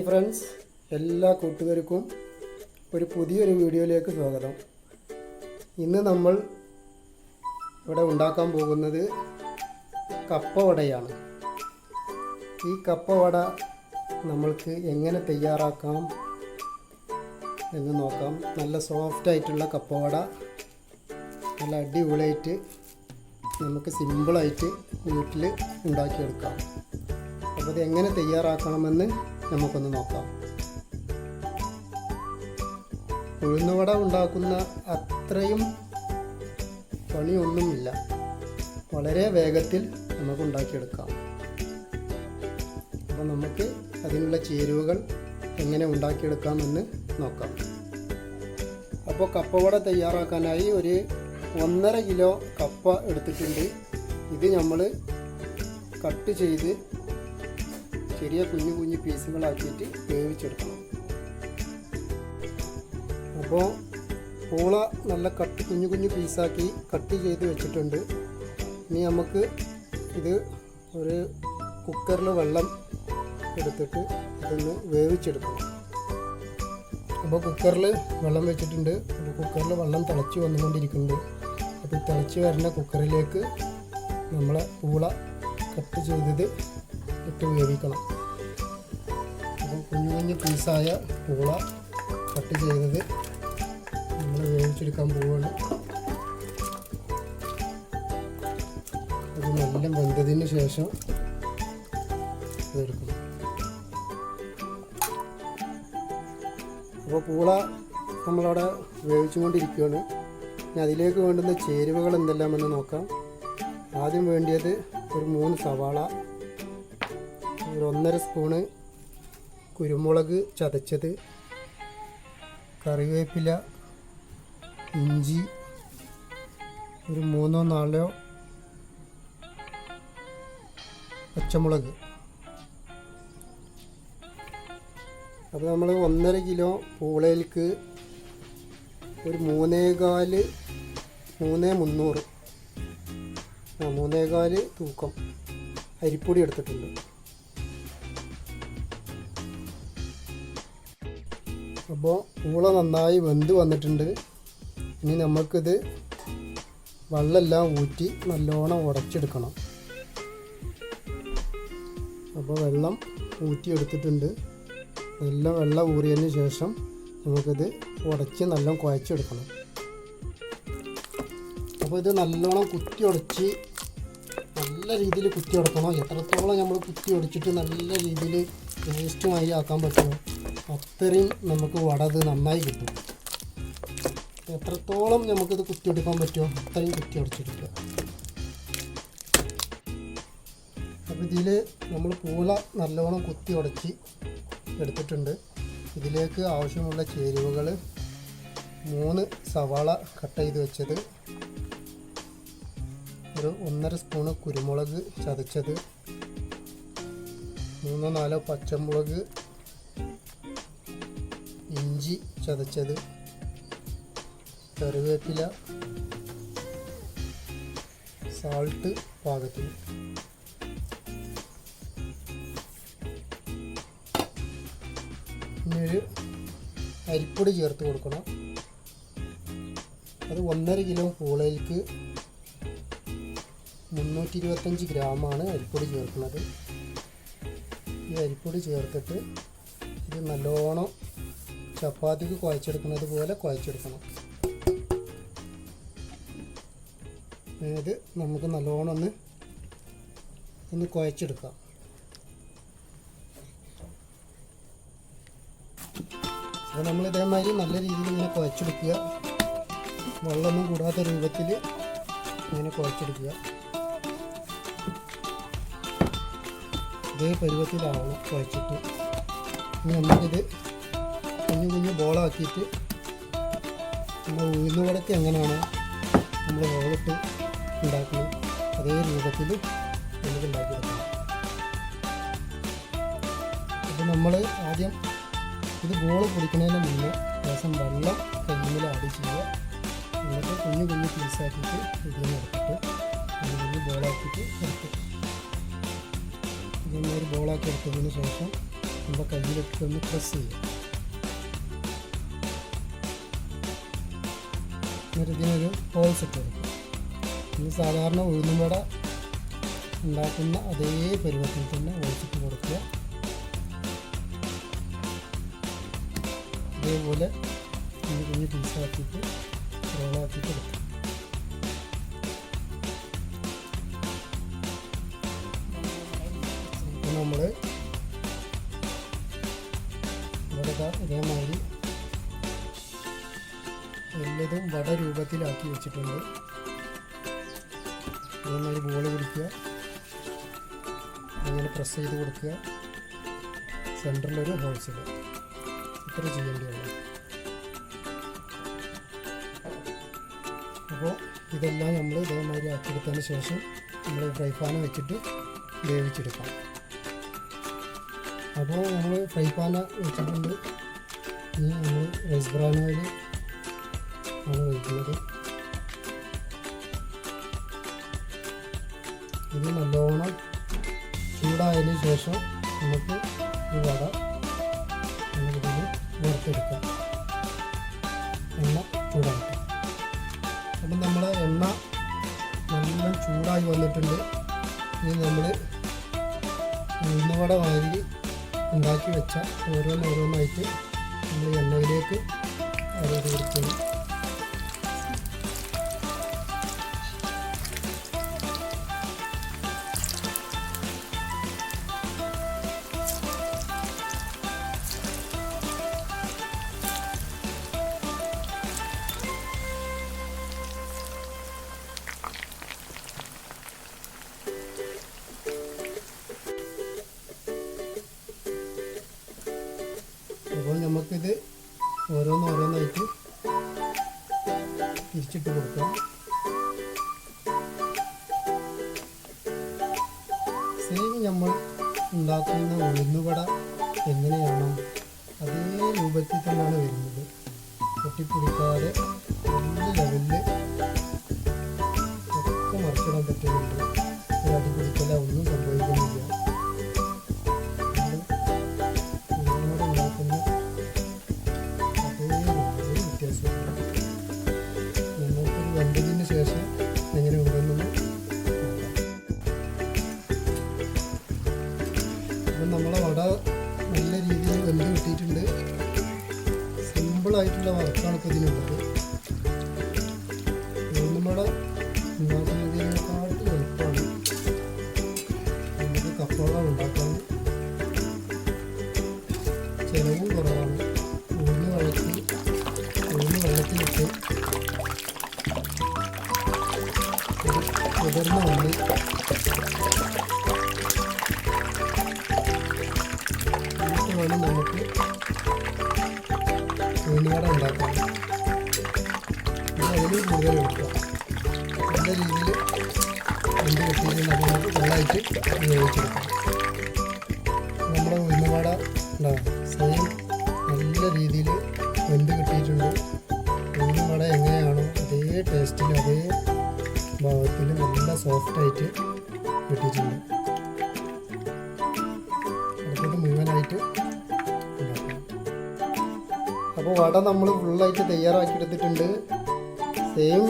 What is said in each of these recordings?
Hi friends. എല്ലാ കൂട്ടുകാർക്കും ഒരു പുതിയൊരു വീഡിയോയിലേക്ക് സ്വാഗതം. ഇന്ന് നമ്മൾ ഇവിടെ ഉണ്ടാക്കാൻ പോകുന്നത് കപ്പവടയാണ് ഈ കപ്പവട നമ്മൾക്ക് എങ്ങനെ തയ്യാറാക്കാം എന്ന് നോക്കാം. നല്ല സോഫ്റ്റ് ആയിട്ടുള്ള കപ്പ വട. നല്ല അടിപൊളിയായിട്ട് നമുക്ക് സിമ്പിളായിട്ട് വീട്ടിൽ ഉണ്ടാക്കിയെടുക്കാം. അപ്പോൾ അത് എങ്ങനെ തയ്യാറാക്കണമെന്ന് നമുക്കൊന്ന് നോക്കാം. ഉഴുന്നുവട ഉണ്ടാക്കുന്ന അത്രയും പണിയൊന്നുമില്ല. വളരെ വേഗത്തിൽ നമുക്ക് ഉണ്ടാക്കിയെടുക്കാം. അപ്പോൾ നമുക്ക് അതിനുള്ള ചേരുവകൾ എങ്ങനെ ഉണ്ടാക്കിയെടുക്കാമെന്ന് നോക്കാം. അപ്പോൾ കപ്പവട തയ്യാറാക്കാനായി ഒരു ഒന്നര കിലോ കപ്പ എടുത്തിട്ടുണ്ട്. ഇത് നമ്മൾ കട്ട് ചെയ്ത് ചെറിയ കുഞ്ഞു കുഞ്ഞു പീസുകളാക്കിയിട്ട് വേവിച്ചെടുക്കണം. അപ്പോൾ പൂള നല്ല കട്ട് കുഞ്ഞു കുഞ്ഞു പീസാക്കി കട്ട് ചെയ്ത് വെച്ചിട്ടുണ്ട്. ഇനി നമുക്ക് ഇത് ഒരു കുക്കറിൽ വെള്ളം എടുത്തിട്ട് ഇതൊന്ന് വേവിച്ചെടുക്കണം. അപ്പോൾ കുക്കറിൽ വെള്ളം വെച്ചിട്ടുണ്ട്. അപ്പോൾ കുക്കറിൽ വെള്ളം തിളച്ച് വന്നുകൊണ്ടിരിക്കുന്നുണ്ട്. അപ്പോൾ തിളച്ച് വരുന്ന കുക്കറിലേക്ക് നമ്മളെ പൂള കട്ട് ചെയ്തത് ഇട്ട് വേവിക്കണം. അപ്പോൾ കുഞ്ഞു കുഞ്ഞു പീസായ പൂള കട്ട് ചെയ്തത് നമ്മൾ വേവിച്ചെടുക്കാൻ പോവുകയാണ്. അത് നല്ല വെന്തതിന് ശേഷം ഇതെടുക്കണം അപ്പോൾ പൂള നമ്മളവിടെ വേവിച്ചുകൊണ്ടിരിക്കുകയാണ്. ഇനി അതിലേക്ക് വേണ്ടുന്ന ചേരുവകൾ എന്തെല്ലാമെന്ന് നോക്കാം. ആദ്യം വേണ്ടിയത് ഒരു മൂന്ന് സവാള ഒരു ഒന്നര സ്പൂണ് കുരുമുളക് ചതച്ചത് കറിവേപ്പില ഇഞ്ചി ഒരു മൂന്നോ നാലോ പച്ചമുളക്. അപ്പോൾ നമ്മൾ ഒന്നര കിലോ പൂളയിലേക്ക് ഒരു മൂന്നേകാൽ മൂന്നേ മുന്നൂറ്. ആ മൂന്നേകാൽ തൂക്കം. അരിപ്പൊടി എടുത്തിട്ടുണ്ട്. അപ്പോൾ പൂള നന്നായി വെന്ത് വന്നിട്ടുണ്ട്. ഇനി നമുക്കിത് വെള്ളമെല്ലാം ഊറ്റി നല്ലോണം ഉടച്ചെടുക്കണം. അപ്പോൾ വെള്ളം ഊറ്റിയെടുത്തിട്ടുണ്ട്. നല്ല വെള്ളം ഊറിയതിന് ശേഷം നമുക്കിത് ഉടച്ച് നല്ല കുഴച്ചെടുക്കണം. അപ്പോൾ ഇത് നല്ലോണം കുത്തി ഉടച്ച് നല്ല രീതിയിൽ കുത്തി ഉടക്കണം. എത്രത്തോളം നമ്മൾ കുത്തി ഉടച്ചിട്ട് നല്ല രീതിയിൽ ടേസ്റ്റുമായി ആക്കാൻ പറ്റുമോ അത്രയും നമുക്ക് വട നന്നായി കിട്ടും. എത്രത്തോളം നമുക്കിത് കുത്തിയെടുക്കാൻ പറ്റുമോ അത്രയും കുത്തി അടച്ചെടുക്കുക. അപ്പോൾ ഇതിൽ നമ്മൾ പൂള നല്ലോണം കുത്തി ഉടച്ച് എടുത്തിട്ടുണ്ട്. ഇതിലേക്ക് ആവശ്യമുള്ള ചേരുവകൾ മൂന്ന് സവാള കട്ട് ചെയ്ത് വെച്ചത് ഒരു ഒന്നര സ്പൂണ് കുരുമുളക് ചതച്ചത് മൂന്നോ നാലോ പച്ചമുളക് ചതച്ചത് കറിവേപ്പില സാൾട്ട് പാകത്തിന്. പിന്നെ ഒരു അരിപ്പൊടി ചേർത്ത് കൊടുക്കണം. അത് ഒന്നര കിലോ പൂളയിലേക്ക് മുന്നൂറ്റി ഇരുപത്തഞ്ച് ഗ്രാമാണ് അരിപ്പൊടി ചേർക്കുന്നത്. ഈ അരിപ്പൊടി ചേർത്തിട്ട് ഇത് നല്ലോണം ചപ്പാത്തിക്ക് കുഴച്ചെടുക്കുന്നത് പോലെ കുഴച്ചെടുക്കണം. ഇത് നമുക്ക് നല്ലോണം ഒന്ന് ഒന്ന് കുഴച്ചെടുക്കാം. അപ്പോൾ നമ്മൾ ഇതേമാതിരി നല്ല രീതിയിൽ ഇങ്ങനെ കുഴച്ചെടുക്കുക. വെള്ളമൊന്നും കൂടാത്ത രൂപത്തിൽ ഇങ്ങനെ കുഴച്ചെടുക്കുക. ഇതേ പരുവത്തിലാവണം കുഴച്ചിട്ട്. ഇനി നമുക്കിത് കുഞ്ഞു കുഞ്ഞു ബോളാക്കിയിട്ട് നമ്മൾ ഉഴുന്നുവടക്ക് എങ്ങനെയാണ് നമ്മൾ റോളിട്ട് ഉണ്ടാക്കുന്നത് അതേ രൂപത്തിൽ നമുക്ക് ഉണ്ടാക്കിയെടുക്കണം അപ്പോൾ നമ്മൾ ആദ്യം ഇത് ബോൾ പൊടിക്കുന്നതിന് മുന്നേ ദിവസം വെള്ളം കയ്യിൽ ആഡ് ചെയ്യുക. എന്നിട്ട് കുഞ്ഞു കുഞ്ഞു പീസാക്കിയിട്ട് ഇതിൽ നിന്ന് എടുത്തിട്ട് കുഞ്ഞു കുഞ്ഞു ബോളാക്കിയിട്ട് എടുക്കും ഇതൊന്ന് ഒരു ബോളാക്കി എടുത്തതിന് ശേഷം നമ്മുടെ കയ്യിലെടുത്തൊന്ന് പ്രസ് ചെയ്യാം എന്നിട്ട് ഇതിനൊരു ഹോൾസ് ഇട്ട് കൊടുക്കും. ഇത് സാധാരണ ഉഴുന്നുവട ഉണ്ടാക്കുന്ന അതേ പരുവത്തിൽ തന്നെ ഹോൾസ് ഇട്ട് കൊടുക്കുക. ഇതേപോലെ കുഞ്ഞു കുഞ്ഞു പീസാക്കിയിട്ട് റോളാക്കി കൊടുക്കുക. നമ്മൾ ഇവിടെ ഇതേമാതിരി എല്ലതും വട രൂപത്തിലാക്കി വെച്ചിട്ടുണ്ട്. ഇതേമാതിരി ബോൾ പിടിക്കുക. അങ്ങനെ പ്രസ് ചെയ്ത് കൊടുക്കുക. സെന്ററിലൊരു ഹോൾസ് ഇടുക. ഇത്ര ചെയ്യേണ്ടിയുള്ളൂ അപ്പോൾ ഇതെല്ലാം നമ്മൾ ഇതേമാതിരി ആക്കിയെടുത്തതിന് ശേഷം നമ്മൾ ഫ്രൈ പാൻ വെച്ചിട്ട് വേവിച്ചെടുക്കാം. അപ്പോൾ നമ്മൾ ഫ്രൈ പാന വെച്ചിട്ടുണ്ട്. ഇനി നമ്മൾ റൈസ് ബ്രാൻ ഓയിൽ ആണ് ഒഴിക്കുന്നത് ഇത് നല്ലോണം ചൂടായതിന് ശേഷം നമുക്ക് ഈ വട നമുക്കിതിന് വറുത്തെടുക്കാം. എണ്ണ ചൂടാക്കാം അപ്പം നമ്മുടെ എണ്ണ നല്ല ചൂടായി വന്നിട്ടുണ്ട്. ഇനി നമ്മൾ ഉഴുന്നുവട വാരി ഉണ്ടാക്കി വെച്ച ഓരോന്നോരോന്നായിട്ട് നമ്മൾ എണ്ണയിലേക്ക് അരത് കൊടുക്കുന്നു അപ്പോൾ ഓരോന്ന് ഓരോന്നായിട്ട് തിരിച്ചിട്ട് കൊടുക്കാം സെയിം നമ്മൾ ഉണ്ടാക്കുന്ന ഉഴുന്നുവട എങ്ങനെയാണോ അതേ രൂപത്തിൽ തന്നെയാണ് വരുന്നത്. പൊട്ടിപ്പിടിക്കാതെ നല്ല ലെവലിൽ ഒക്കെ മറിച്ചിടാൻ പറ്റുന്നുണ്ട്. നമ്മളെ വട നല്ല രീതിയിൽ വെന്ത് കിട്ടിയിട്ടുണ്ട്. സിമ്പിളായിട്ടുള്ള വർക്കാണ് ഇപ്പോൾ ഇതിനുള്ളത് കപ്പോള ഉണ്ടാക്കാൻ ചിലവും കുറവാണ്. ഉഴുന്ന് വെള്ളത്തിൽ ഉഴുന്ന് വെള്ളത്തിലിട്ട് ഉഴുന്നുവട ഉണ്ടാക്കാം. അതിൽ കൂടുതൽ എടുക്കുക നല്ല രീതിയിൽ രണ്ട് കിട്ടിയിട്ട് നമ്മൾ വെള്ളമായിട്ട് ഉപയോഗിച്ചെടുക്കാം. നമ്മുടെ ഉണ്ടാവും സെയിം നല്ല രീതിയിൽ വെന്ത് കിട്ടിയിട്ടുണ്ട്. ഉഴുന്നുവട എങ്ങനെയാണോ അതേ ടേസ്റ്റിൽ അതേ ഭാവത്തിൽ നല്ല സോഫ്റ്റായിട്ട് കിട്ടിയിട്ടുണ്ട്. അപ്പോൾ വട നമ്മൾ ഫുള്ളായിട്ട് തയ്യാറാക്കി എടുത്തിട്ടുണ്ട്. സെയിം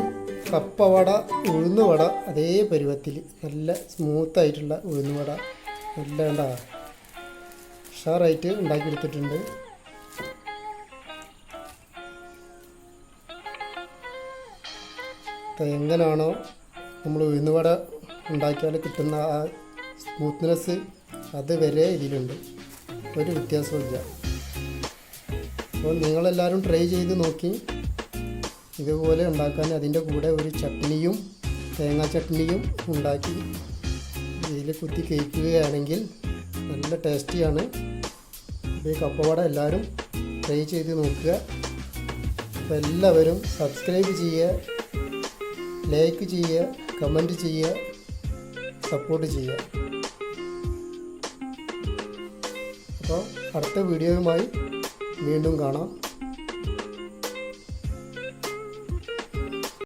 കപ്പ വട ഉഴുന്ന് വട അതേ പരുവത്തിൽ നല്ല സ്മൂത്തായിട്ടുള്ള ഉഴുന്ന് വട. നല്ല എന്താ ഉഷാറായിട്ട് ഉണ്ടാക്കിയെടുത്തിട്ടുണ്ട് എങ്ങനെയാണോ നമ്മൾ ഉഴുന്നുവട ഉണ്ടാക്കിയാൽ കിട്ടുന്ന ആ സ്മൂത്ത്നെസ് അത് വരെ ഇതിലുണ്ട്. ഒരു വ്യത്യാസമില്ല അപ്പോൾ നിങ്ങളെല്ലാവരും ട്രൈ ചെയ്ത് നോക്കി. ഇതുപോലെ ഉണ്ടാക്കാൻ അതിന്റെ കൂടെ ഒരു ചട്നിയും തേങ്ങാ ചട്നിയും ഉണ്ടാക്കി. ഇതിൽ കുത്തി കഴിക്കുകയാണെങ്കിൽ നല്ല ടേസ്റ്റിയാണ്. ഈ കപ്പവട എല്ലാവരും ട്രൈ ചെയ്ത് നോക്കുക. അപ്പോൾ എല്ലാവരും സബ്സ്ക്രൈബ് ചെയ്യുക ലൈക്ക് ചെയ്യുക കമന്റ് ചെയ്യുക സപ്പോർട്ട് ചെയ്യുക. അപ്പോൾ അടുത്ത വീഡിയോയുമായി വീണ്ടും കാണാം.